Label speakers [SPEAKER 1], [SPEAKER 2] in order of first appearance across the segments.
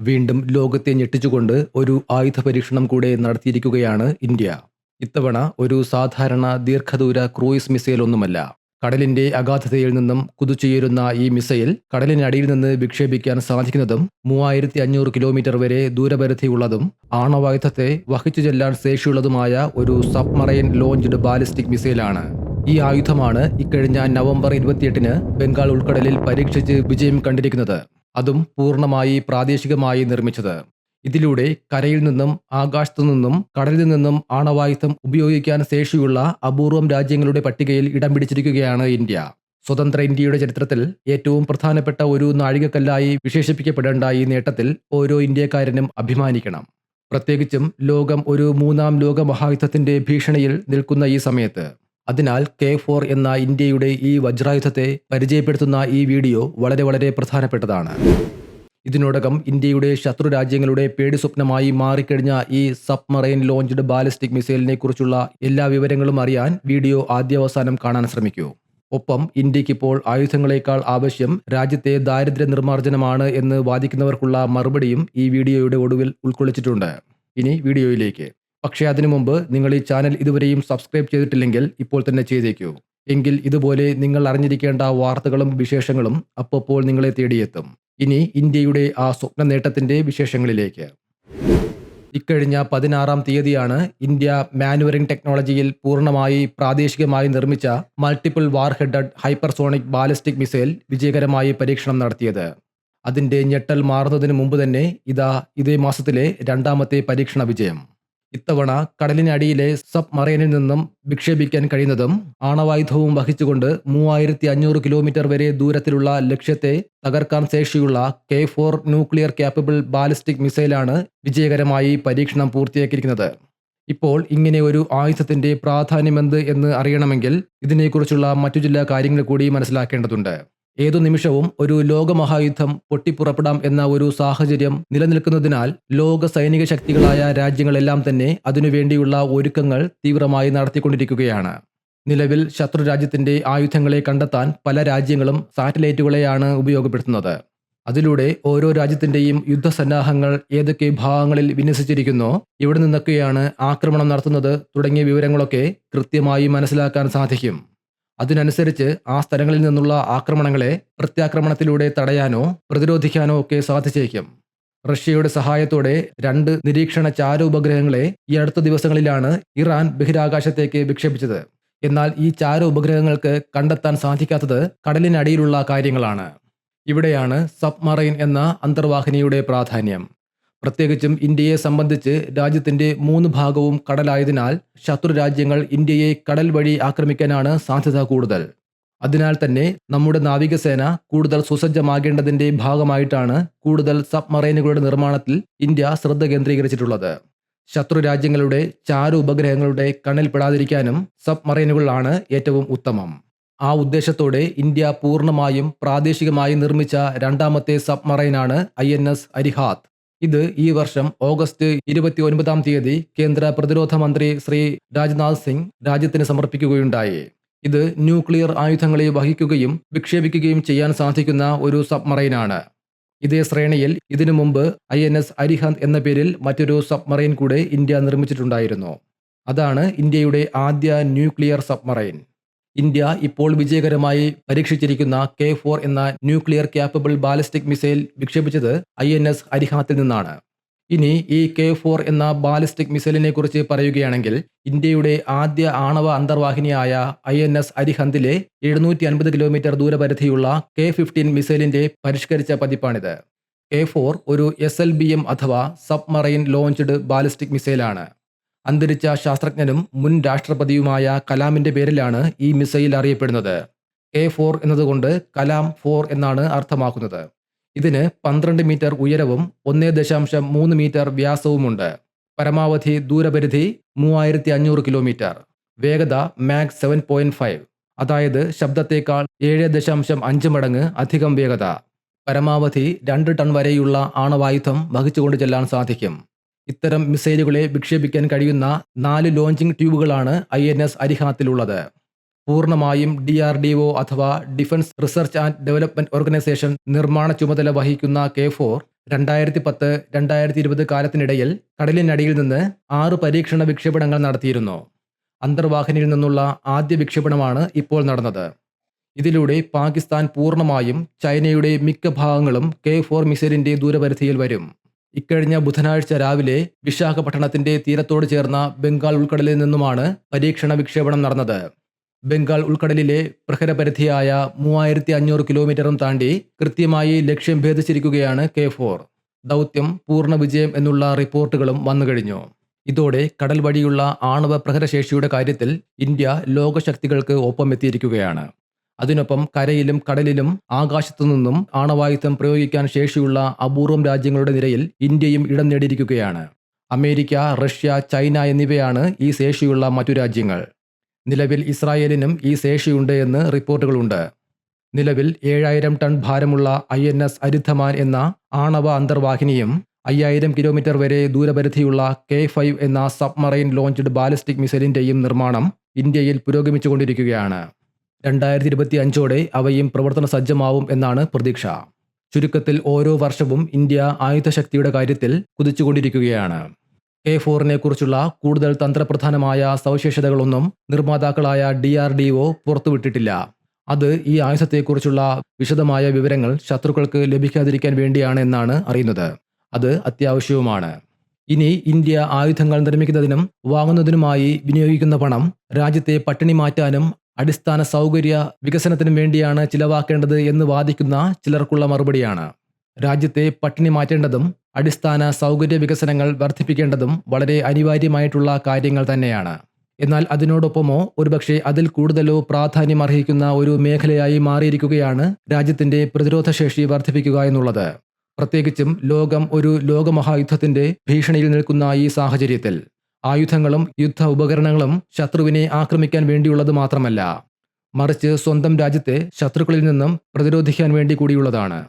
[SPEAKER 1] വീണ്ടും ലോകത്തെ ഞെട്ടിച്ചുകൊണ്ട് ഒരു ആയുധ പരീക്ഷണം കൂടെ നടത്തിയിരിക്കുകയാണ് ഇന്ത്യ. ഇത്തവണ ഒരു സാധാരണ ദീർഘദൂര ക്രൂയിസ് മിസൈൽ ഒന്നുമല്ല. കടലിന്റെ അഗാധതയിൽ നിന്നും കുതിച്ചുയരുന്ന ഈ മിസൈൽ കടലിനടിയിൽ നിന്ന് വിക്ഷേപിക്കാൻ സാധിക്കുന്നതും മൂവായിരത്തി അഞ്ഞൂറ് കിലോമീറ്റർ വരെ ദൂരപരിധിയുള്ളതും ആണവായുധത്തെ വഹിച്ചു ചെല്ലാൻ ശേഷിയുള്ളതുമായ ഒരു സബ്മറൈൻ ലോഞ്ച്ഡ് ബാലിസ്റ്റിക് മിസൈലാണ്. ഈ ആയുധമാണ് ഇക്കഴിഞ്ഞ നവംബർ ഇരുപത്തിയെട്ടിന് ബംഗാൾ ഉൾക്കടലിൽ പരീക്ഷിച്ച് വിജയം കണ്ടിരിക്കുന്നത്. അതും പൂർണമായി പ്രാദേശികമായി നിർമ്മിച്ചത്. ഇതിലൂടെ കരയിൽ നിന്നും ആകാശത്തു നിന്നും കടലിൽ നിന്നും ആണവായുധം ഉപയോഗിക്കാൻ ശേഷിയുള്ള അപൂർവം രാജ്യങ്ങളുടെ പട്ടികയിൽ ഇടം പിടിച്ചിരിക്കുകയാണ് ഇന്ത്യ. സ്വതന്ത്ര ഇന്ത്യയുടെ ചരിത്രത്തിൽ ഏറ്റവും പ്രധാനപ്പെട്ട ഒരു നാഴികക്കല്ലായി വിശേഷിപ്പിക്കപ്പെടേണ്ട ഈ നേട്ടത്തിൽ ഓരോ ഇന്ത്യക്കാരനും അഭിമാനിക്കണം. പ്രത്യേകിച്ചും ലോകം ഒരു മൂന്നാം ലോക മഹായുദ്ധത്തിന്റെ ഭീഷണിയിൽ നിൽക്കുന്ന ഈ സമയത്ത്. അതിനാൽ കെ ഫോർ എന്ന ഇന്ത്യയുടെ ഈ വജ്രായുധത്തെ പരിചയപ്പെടുത്തുന്ന ഈ വീഡിയോ വളരെ വളരെ പ്രധാനപ്പെട്ടതാണ്. ഇതിനോടകം ഇന്ത്യയുടെ ശത്രു രാജ്യങ്ങളുടെ പേടി സ്വപ്നമായി മാറിക്കഴിഞ്ഞ ഈ സബ്മറൈൻ ലോഞ്ച്ഡ് ബാലിസ്റ്റിക് മിസൈലിനെ കുറിച്ചുള്ള എല്ലാ വിവരങ്ങളും അറിയാൻ വീഡിയോ ആദ്യാവസാനം കാണാൻ ശ്രമിക്കൂ. ഒപ്പം ഇന്ത്യക്കിപ്പോൾ ആയുധങ്ങളേക്കാൾ ആവശ്യം രാജ്യത്തെ ദാരിദ്ര്യ നിർമ്മാർജനമാണ് എന്ന് വാദിക്കുന്നവർക്കുള്ള മറുപടിയും ഈ വീഡിയോയുടെ ഒടുവിൽ ഉൾക്കൊള്ളിച്ചിട്ടുണ്ട്. ഇനി വീഡിയോയിലേക്ക്. പക്ഷേ അതിനു മുമ്പ് നിങ്ങൾ ഈ ചാനൽ ഇതുവരെയും സബ്സ്ക്രൈബ് ചെയ്തിട്ടില്ലെങ്കിൽ ഇപ്പോൾ തന്നെ ചെയ്തേക്കൂ. എങ്കിൽ ഇതുപോലെ നിങ്ങൾ അറിഞ്ഞിരിക്കേണ്ട വാർത്തകളും വിശേഷങ്ങളും അപ്പോൾ നിങ്ങളെ തേടിയെത്തും. ഇനി ഇന്ത്യയുടെ ആ സ്വപ്ന നേട്ടത്തിന്റെ വിശേഷങ്ങളിലേക്ക്. ഇക്കഴിഞ്ഞ പതിനാറാം തീയതിയാണ് ഇന്ത്യ മാനുവറിംഗ് ടെക്നോളജിയിൽ പൂർണമായി പ്രാദേശികമായി നിർമ്മിച്ച multiple war headed hypersonic ballistic missile വിജയകരമായി പരീക്ഷണം നടത്തിയത്. അതിന്റെ ഞെട്ടൽ മാറുന്നതിന് മുമ്പ് തന്നെ ഇതാ ഇതേ മാസത്തിലെ രണ്ടാമത്തെ പരീക്ഷണ വിജയം. ഇത്തവണ കടലിനടിയിലെ സബ് മറൈനിൽ നിന്നും വിക്ഷേപിക്കാൻ കഴിയുന്നതും ആണവായുധവും വഹിച്ചുകൊണ്ട് മൂവായിരത്തി അഞ്ഞൂറ് കിലോമീറ്റർ വരെ ദൂരത്തിലുള്ള ലക്ഷ്യത്തെ തകർക്കാൻ ശേഷിയുള്ള K four nuclear capable ballistic മിസൈലാണ് വിജയകരമായി പരീക്ഷണം പൂർത്തിയാക്കിയിരിക്കുന്നത്. ഇപ്പോൾ ഇങ്ങനെ ഒരു ആയുധത്തിന്റെ പ്രാധാന്യമെന്ത് എന്ന് അറിയണമെങ്കിൽ ഇതിനെക്കുറിച്ചുള്ള മറ്റു ചില കാര്യങ്ങൾ കൂടി മനസ്സിലാക്കേണ്ടതുണ്ട്. ഏതു നിമിഷവും ഒരു ലോകമഹായുദ്ധം പൊട്ടിപ്പുറപ്പെടാം എന്ന ഒരു സാഹചര്യം നിലനിൽക്കുന്നതിനാൽ ലോക സൈനിക ശക്തികളായ രാജ്യങ്ങളെല്ലാം തന്നെ അതിനുവേണ്ടിയുള്ള ഒരുക്കങ്ങൾ തീവ്രമായി നടത്തിക്കൊണ്ടിരിക്കുകയാണ്. നിലവിൽ ശത്രു രാജ്യത്തിന്റെ ആയുധങ്ങളെ കണ്ടെത്താൻ പല രാജ്യങ്ങളും സാറ്റലൈറ്റുകളെയാണ് ഉപയോഗപ്പെടുത്തുന്നത്. അതിലൂടെ ഓരോ രാജ്യത്തിന്റെയും യുദ്ധസന്നാഹങ്ങൾ ഏതൊക്കെ ഭാഗങ്ങളിൽ വിന്യസിച്ചിരിക്കുന്നോ ഇവിടെ നിന്നൊക്കെയാണ് ആക്രമണം നടത്തുന്നത് തുടങ്ങിയ വിവരങ്ങളൊക്കെ കൃത്യമായി മനസ്സിലാക്കാൻ സാധിക്കും. അതിനനുസരിച്ച് ആ സ്ഥലങ്ങളിൽ നിന്നുള്ള ആക്രമണങ്ങളെ പ്രത്യാക്രമണത്തിലൂടെ തടയാനോ പ്രതിരോധിക്കാനോ ഒക്കെ സാധിച്ചേക്കും. റഷ്യയുടെ സഹായത്തോടെ രണ്ട് നിരീക്ഷണ ചാര ഉപഗ്രഹങ്ങളെ ഈ അടുത്ത ദിവസങ്ങളിലാണ് ഇറാൻ ബഹിരാകാശത്തേക്ക് വിക്ഷേപിച്ചത്. എന്നാൽ ഈ ചാര ഉപഗ്രഹങ്ങൾക്ക് കണ്ടെത്താൻ സാധിക്കാത്തത് കടലിനടിയിലുള്ള കാര്യങ്ങളാണ്. ഇവിടെയാണ് സബ്മറൈൻ എന്ന അന്തർവാഹിനിയുടെ പ്രാധാന്യം. പ്രത്യേകിച്ചും ഇന്ത്യയെ സംബന്ധിച്ച് രാജ്യത്തിന്റെ മൂന്ന് ഭാഗവും കടലായതിനാൽ ശത്രു രാജ്യങ്ങൾ ഇന്ത്യയെ കടൽ വഴി ആക്രമിക്കാനാണ് സാധ്യത കൂടുതൽ. അതിനാൽ തന്നെ നമ്മുടെ നാവികസേന കൂടുതൽ സുസജ്ജമാകേണ്ടതിന്റെ ഭാഗമായിട്ടാണ് കൂടുതൽ സബ്മറൈനുകളുടെ നിർമ്മാണത്തിൽ ഇന്ത്യ ശ്രദ്ധ കേന്ദ്രീകരിച്ചിട്ടുള്ളത്. ശത്രു രാജ്യങ്ങളുടെ ചാരു ഉപഗ്രഹങ്ങളുടെ കണ്ണിൽപ്പെടാതിരിക്കാനും സബ്മറൈനുകളാണ് ഏറ്റവും ഉത്തമം. ആ ഉദ്ദേശത്തോടെ ഇന്ത്യ പൂർണമായും പ്രാദേശികമായി നിർമ്മിച്ച രണ്ടാമത്തെ സബ്മറൈനാണ് ഐ എൻ എസ് അരിഹാത്ത്. ഇത് ഈ വർഷം ഓഗസ്റ്റ് ഇരുപത്തി ഒൻപതാം തീയതി കേന്ദ്ര പ്രതിരോധ മന്ത്രി ശ്രീ രാജ്നാഥ് സിംഗ് രാജ്യത്തിന് സമർപ്പിക്കുകയുണ്ടായി. ഇത് ന്യൂക്ലിയർ ആയുധങ്ങളെ വഹിക്കുകയും വിക്ഷേപിക്കുകയും ചെയ്യാൻ സാധിക്കുന്ന ഒരു സബ്മറൈനാണ്. ഇതേ ശ്രേണിയിൽ ഇതിനു മുമ്പ് ഐ എൻ എസ് അരിഹന്ത് എന്ന പേരിൽ മറ്റൊരു സബ്മറൈൻ കൂടെ ഇന്ത്യ നിർമ്മിച്ചിട്ടുണ്ടായിരുന്നു. അതാണ് ഇന്ത്യയുടെ ആദ്യ ന്യൂക്ലിയർ സബ്മറൈൻ. ഇന്ത്യ ഇപ്പോൾ വിജയകരമായി പരീക്ഷിച്ചിരിക്കുന്ന കെ ഫോർ എന്ന ന്യൂക്ലിയർ ക്യാപ്പബിൾ ബാലിസ്റ്റിക് മിസൈൽ വിക്ഷേപിച്ചത് ഐ എൻ എസ് അരിഹാത്തിൽ നിന്നാണ്. ഇനി ഈ കെ ഫോർ എന്ന ബാലിസ്റ്റിക് മിസൈലിനെ കുറിച്ച് പറയുകയാണെങ്കിൽ ഇന്ത്യയുടെ ആദ്യ ആണവ അന്തർവാഹിനിയായ ഐ എൻ എസ് അരിഹന്തിലെ എഴുന്നൂറ്റി അൻപത് കിലോമീറ്റർ ദൂരപരിധിയുള്ള കെ ഫിഫ്റ്റീൻ മിസൈലിന്റെ പരിഷ്കരിച്ച പതിപ്പാണിത്. കെ ഫോർ ഒരു എസ് എൽ ബി എം അഥവാ സബ്മറൈൻ ലോഞ്ച്ഡ് ബാലിസ്റ്റിക് മിസൈലാണ്. അന്തരിച്ച ശാസ്ത്രജ്ഞനും മുൻ രാഷ്ട്രപതിയുമായ കലാമിന്റെ പേരിലാണ് ഈ മിസൈൽ അറിയപ്പെടുന്നത്. കെ ഫോർ എന്നതുകൊണ്ട് കലാം ഫോർ എന്നാണ് അർത്ഥമാക്കുന്നത്. ഇതിന് പന്ത്രണ്ട് മീറ്റർ ഉയരവും ഒന്നേ ദശാംശം മൂന്ന് മീറ്റർ വ്യാസവുമുണ്ട്. പരമാവധി ദൂരപരിധി മൂവായിരത്തി അഞ്ഞൂറ് കിലോമീറ്റർ. വേഗത മാക് സെവൻ പോയിന്റ് ഫൈവ്. അതായത് ശബ്ദത്തേക്കാൾ ഏഴ് ദശാംശം അഞ്ച് മടങ്ങ് അധികം വേഗത. പരമാവധി രണ്ട് ടൺ വരെയുള്ള ആണവായുധം വഹിച്ചുകൊണ്ട് ചെല്ലാൻ സാധിക്കും. ഇത്തരം മിസൈലുകളെ വിക്ഷേപിക്കാൻ കഴിയുന്ന നാല് ലോഞ്ചിംഗ് ട്യൂബുകളാണ് ഐ എൻ എസ് അരിഹാത്തിലുള്ളത്. പൂർണമായും ഡി ആർ ഡി ഒ അഥവാ defence research and development organisation നിർമ്മാണ ചുമതല വഹിക്കുന്ന കെ ഫോർ രണ്ടായിരത്തി പത്ത് രണ്ടായിരത്തി ഇരുപത് കാലത്തിനിടയിൽ കടലിനടിയിൽ നിന്ന് ആറ് പരീക്ഷണ വിക്ഷേപണങ്ങൾ നടത്തിയിരുന്നു. അന്തർവാഹിനിയിൽ നിന്നുള്ള ആദ്യ വിക്ഷേപണമാണ് ഇപ്പോൾ നടന്നത്. ഇതിലൂടെ പാകിസ്ഥാൻ പൂർണമായും ചൈനയുടെ മിക്ക ഭാഗങ്ങളും കെ ഫോർ മിസൈലിന്റെ ദൂരപരിധിയിൽ വരും. ഇക്കഴിഞ്ഞ ബുധനാഴ്ച രാവിലെ വിശാഖപട്ടണത്തിന്റെ തീരത്തോട് ചേർന്ന ബംഗാൾ ഉൾക്കടലിൽ നിന്നുമാണ് പരീക്ഷണ വിക്ഷേപണം നടന്നത്. ബംഗാൾ ഉൾക്കടലിലെ പ്രഹരപരിധിയായ മൂവായിരത്തി അഞ്ഞൂറ് കിലോമീറ്ററും താണ്ടി കൃത്യമായി ലക്ഷ്യം ഭേദിച്ചിരിക്കുകയാണ് കെ ഫോർ. ദൗത്യം പൂർണ വിജയം എന്നുള്ള റിപ്പോർട്ടുകളും വന്നുകഴിഞ്ഞു ഇതോടെ കടൽ വഴിയുള്ള ആണവ പ്രഹരശേഷിയുടെ കാര്യത്തിൽ ഇന്ത്യ ലോകശക്തികൾക്ക് ഒപ്പം ഒപ്പമെത്തിയിരിക്കുകയാണ് അതിനൊപ്പം കരയിലും കടലിലും ആകാശത്തു നിന്നും ആണവായുധം പ്രയോഗിക്കാൻ ശേഷിയുള്ള അപൂർവം രാജ്യങ്ങളുടെ നിരയിൽ ഇന്ത്യയും ഇടം നേടിയിരിക്കുകയാണ്. അമേരിക്ക റഷ്യ ചൈന എന്നിവയാണ് ഈ ശേഷിയുള്ള മറ്റു രാജ്യങ്ങൾ. നിലവിൽ ഇസ്രായേലിനും ഈ ശേഷിയുണ്ട് എന്ന് റിപ്പോർട്ടുകളുണ്ട്. നിലവിൽ ഏഴായിരം ടൺ ഭാരമുള്ള ഐ എൻ എസ് അരിദ്ധമാൻ എന്ന ആണവ അന്തർവാഹിനിയും അയ്യായിരം കിലോമീറ്റർ വരെ ദൂരപരിധിയുള്ള കെ ഫൈവ് എന്ന സബ്മറൈൻ ലോഞ്ച്ഡ് ബാലിസ്റ്റിക് മിസൈലിന്റെയും നിർമ്മാണം ഇന്ത്യയിൽ പുരോഗമിച്ചുകൊണ്ടിരിക്കുകയാണ്. രണ്ടായിരത്തി ഇരുപത്തി അഞ്ചോടെ അവയും പ്രവർത്തന സജ്ജമാവും എന്നാണ് പ്രതീക്ഷ. ചുരുക്കത്തിൽ ഓരോ വർഷവും ഇന്ത്യ ആയുധശക്തിയുടെ കാര്യത്തിൽ കുതിച്ചുകൊണ്ടിരിക്കുകയാണ്. കെ ഫോറിനെ കുറിച്ചുള്ള കൂടുതൽ തന്ത്രപ്രധാനമായ സവിശേഷതകളൊന്നും നിർമ്മാതാക്കളായ ഡി ആർ ഡി ഒ പുറത്തുവിട്ടിട്ടില്ല. അത് ഈ ആയുധത്തെക്കുറിച്ചുള്ള വിശദമായ വിവരങ്ങൾ ശത്രുക്കൾക്ക് ലഭിക്കാതിരിക്കാൻ വേണ്ടിയാണ് എന്നാണ് അറിയുന്നത്. അത് അത്യാവശ്യവുമാണ്. ഇനി ഇന്ത്യ ആയുധങ്ങൾ നിർമ്മിക്കുന്നതിനും വാങ്ങുന്നതിനുമായി വിനിയോഗിക്കുന്ന പണം രാജ്യത്തെ പട്ടിണി മാറ്റാനും അടിസ്ഥാന സൗകര്യ വികസനത്തിനും വേണ്ടിയാണ് ചിലവാക്കേണ്ടത് എന്ന് വാദിക്കുന്ന ചിലർക്കുള്ള മറുപടിയാണ്. രാജ്യത്തെ പട്ടിണി മാറ്റേണ്ടതും അടിസ്ഥാന സൗകര്യ വികസനങ്ങൾ വർദ്ധിപ്പിക്കേണ്ടതും വളരെ അനിവാര്യമായിട്ടുള്ള കാര്യങ്ങൾ തന്നെയാണ്. എന്നാൽ അതിനോടൊപ്പമോ ഒരുപക്ഷെ അതിൽ കൂടുതലോ പ്രാധാന്യം അർഹിക്കുന്ന ഒരു മേഖലയായി മാറിയിരിക്കുകയാണ് രാജ്യത്തിന്റെ പ്രതിരോധ ശേഷി വർദ്ധിപ്പിക്കുക എന്നുള്ളത്. പ്രത്യേകിച്ചും ലോകം ഒരു ലോകമഹായുദ്ധത്തിന്റെ ഭീഷണിയിൽ നിൽക്കുന്ന ഈ സാഹചര്യത്തിൽ. ആയുധങ്ങളും യുദ്ധ ഉപകരണങ്ങളും ശത്രുവിനെ ആക്രമിക്കാൻ വേണ്ടിയുള്ളത് മാത്രമല്ല മറിച്ച് സ്വന്തം രാജ്യത്തെ ശത്രുക്കളിൽ നിന്നും പ്രതിരോധിക്കാൻ വേണ്ടി കൂടിയുള്ളതാണ്.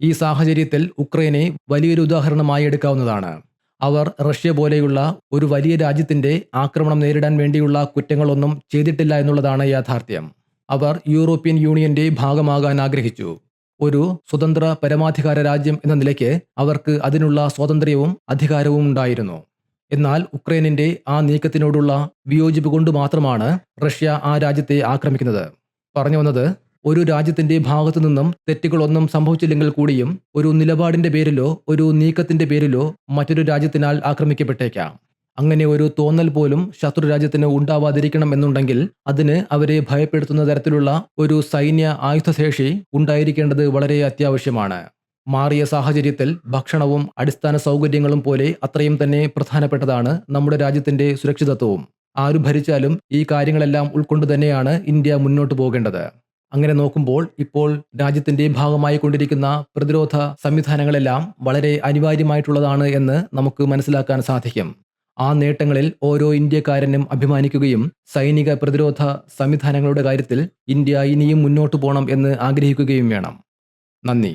[SPEAKER 1] ഈ സാഹചര്യത്തിൽ ഉക്രൈനെ വലിയൊരു ഉദാഹരണമായി എടുക്കാവുന്നതാണ്. അവർ റഷ്യ പോലെയുള്ള ഒരു വലിയ രാജ്യത്തിന്റെ ആക്രമണം നേരിടാൻ വേണ്ടിയുള്ള കുറ്റങ്ങളൊന്നും ചെയ്തിട്ടില്ല എന്നുള്ളതാണ് യാഥാർത്ഥ്യം. അവർ യൂറോപ്യൻ യൂണിയന്റെ ഭാഗമാകാൻ ആഗ്രഹിച്ചു. ഒരു സ്വതന്ത്ര പരമാധികാര രാജ്യം എന്ന നിലയ്ക്ക് അവർക്ക് അതിനുള്ള സ്വാതന്ത്ര്യവും അധികാരവും ഉണ്ടായിരുന്നു. എന്നാൽ ഉക്രൈനിന്റെ ആ നീക്കത്തിനോടുള്ള വിയോജിപ്പ് കൊണ്ട് മാത്രമാണ് റഷ്യ ആ രാജ്യത്തെ ആക്രമിക്കുന്നത്. പറഞ്ഞു വന്നത് ഒരു രാജ്യത്തിന്റെ ഭാഗത്തു നിന്നും തെറ്റുകളൊന്നും സംഭവിച്ചില്ലെങ്കിൽ കൂടിയും ഒരു നിലപാടിന്റെ പേരിലോ ഒരു നീക്കത്തിന്റെ പേരിലോ മറ്റൊരു രാജ്യത്തിനാൽ ആക്രമിക്കപ്പെട്ടേക്കാം. അങ്ങനെ ഒരു തോന്നൽ പോലും ശത്രു രാജ്യത്തിന് ഉണ്ടാവാതിരിക്കണം എന്നുണ്ടെങ്കിൽ അതിന് അവരെ ഭയപ്പെടുത്തുന്ന തരത്തിലുള്ള ഒരു സൈന്യ ആയുധശേഷി ഉണ്ടായിരിക്കേണ്ടത് വളരെ അത്യാവശ്യമാണ്. മാറിയ സാഹചര്യത്തിൽ ഭക്ഷണവും അടിസ്ഥാന സൗകര്യങ്ങളും പോലെ അത്രയും തന്നെ പ്രധാനപ്പെട്ടതാണ് നമ്മുടെ രാജ്യത്തിന്റെ സുരക്ഷിതത്വവും. ആരു ഭരിച്ചാലും ഈ കാര്യങ്ങളെല്ലാം ഉൾക്കൊണ്ട് തന്നെയാണ് ഇന്ത്യ മുന്നോട്ട് പോകേണ്ടത്. അങ്ങനെ നോക്കുമ്പോൾ ഇപ്പോൾ രാജ്യത്തിന്റെ ഭാഗമായി കൊണ്ടിരിക്കുന്ന പ്രതിരോധ സംവിധാനങ്ങളെല്ലാം വളരെ അനിവാര്യമായിട്ടുള്ളതാണ് എന്ന് നമുക്ക് മനസ്സിലാക്കാൻ സാധിക്കും. ആ നേട്ടങ്ങളിൽ ഓരോ ഇന്ത്യക്കാരനും അഭിമാനിക്കുകയും സൈനിക പ്രതിരോധ സംവിധാനങ്ങളുടെ കാര്യത്തിൽ ഇന്ത്യ ഇനിയും മുന്നോട്ട് പോകണം എന്ന് ആഗ്രഹിക്കുകയും വേണം. നന്ദി.